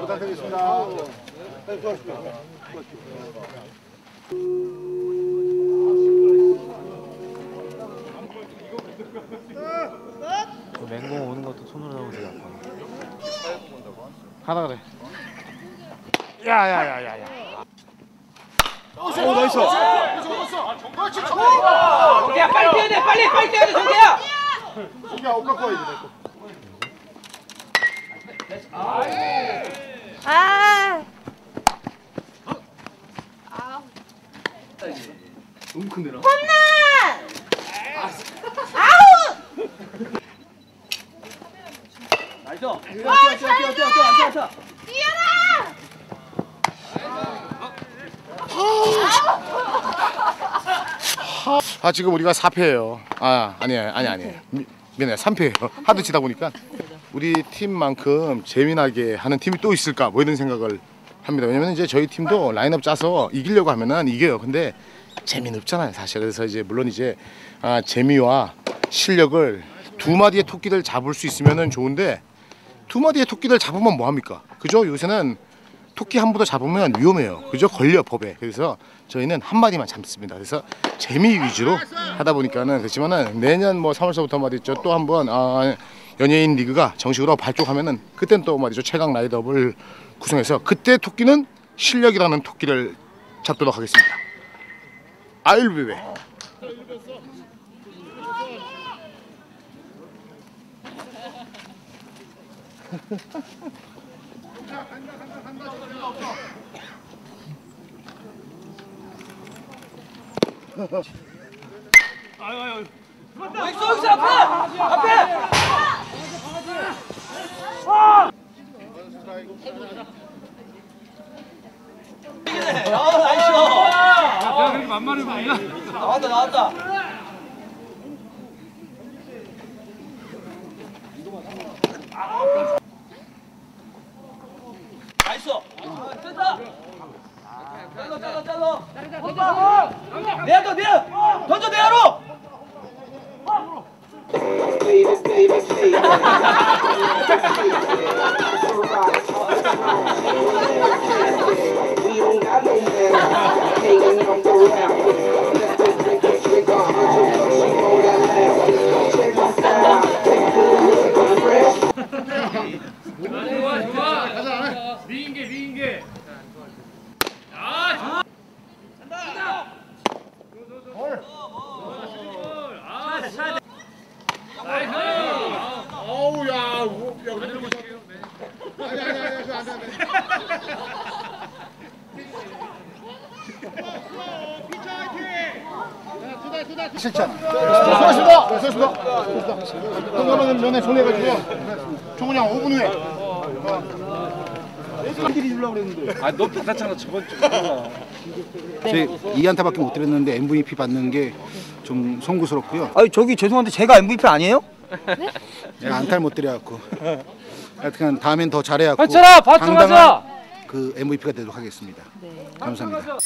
부탁드리겠습니다. 그 맹공 오는 것도 손으로 잡으면 되게 아파. 하나 그래. 야야야야야. 오, 나이스. 정태야 빨리 뛰어야 돼 빨리 빨리 뛰어야 돼 정태야 야, 옷 갖고 와야지. 아. 너무 큰데라. 홈런! 아웃! 나이스 와, 뛰어, 뛰어라! 아, 지금 우리가 4패예요. 아, 아니에요. 아니 아니에요. 미- 미안해요. 3패예요. 하도 치다 보니까 우리 팀만큼 재미나게 하는 팀이 또 있을까? 뭐 이런 생각을 합니다. 왜냐면 이제 저희 팀도 라인업 짜서 이기려고 하면은 이겨요. 근데 재미는 없잖아요, 사실. 그래서 이제 물론 이제 아, 재미와 실력을 두 마리의 토끼를 잡을 수 있으면은 좋은데 두 마리의 토끼를 잡으면 뭐 합니까? 그죠? 요새는 토끼 한번더 잡으면 위험해요. 그죠? 걸려 법에. 그래서 저희는 한 마리만 잡습니다. 그래서 재미 위주로 하다 보니까는 그렇지만은 내년 뭐 3월서부터 말이죠. 또 한번 아, 연예인 리그가 정식으로 발족하면은 그땐 또 말이죠. 최강 라이더를 구성해서 그때 토끼는 실력이라는 토끼를 잡도록 하겠습니다. I'll be back. 있어 있어 앞에 앞에 아 나이스. 야 그렇게 만만해 보이냐 나왔다 나왔다 나이스 됐다 잘라 잘라 잘라 내야도 내야 던져 내야로 어우 우- 야, 그래. 아니 아니 아니, 그거 안 돼, 안 돼. 실잖아. 수고하셨습니다. 네, 수고하셨습니다. 수고하셨습니다. 그러면 면회 보내가지고 종훈이 형 5분 후에. 아너 받았잖아 저번 주. 제 2안타밖에 못 드렸는데 MVP 받는 게 좀 송구스럽고요. 아니 저기 죄송한데 제가 MVP 아니에요? 제가 안타를 못 드려갖고 하여튼 다음엔 더 잘해갖고 받쳐, 당당한 받쳐! 그 MVP가 되도록 하겠습니다. 감사합니다.